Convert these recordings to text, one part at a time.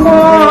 我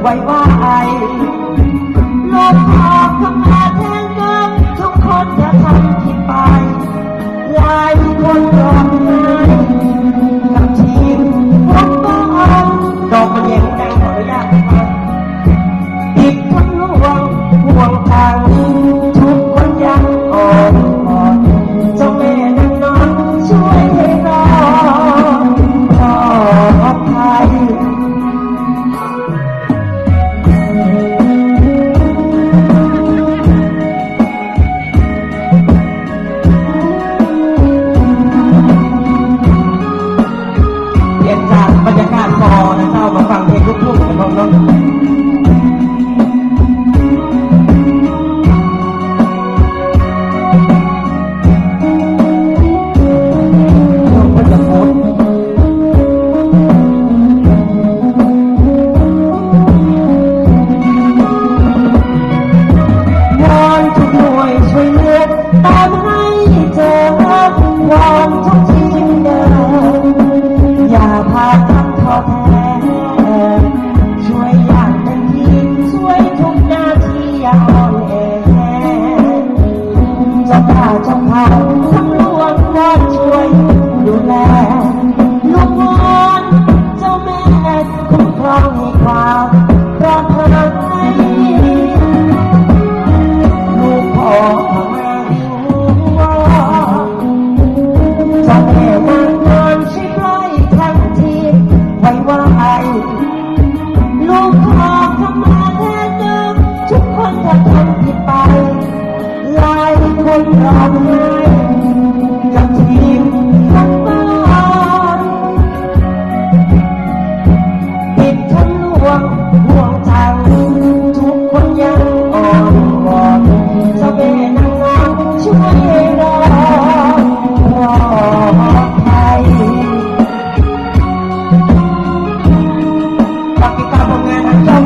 ไว้ว่าไอ ฟังเพลงลูกทุ่งกันบ้างเนาะตามให้เจอความทุก Thank you.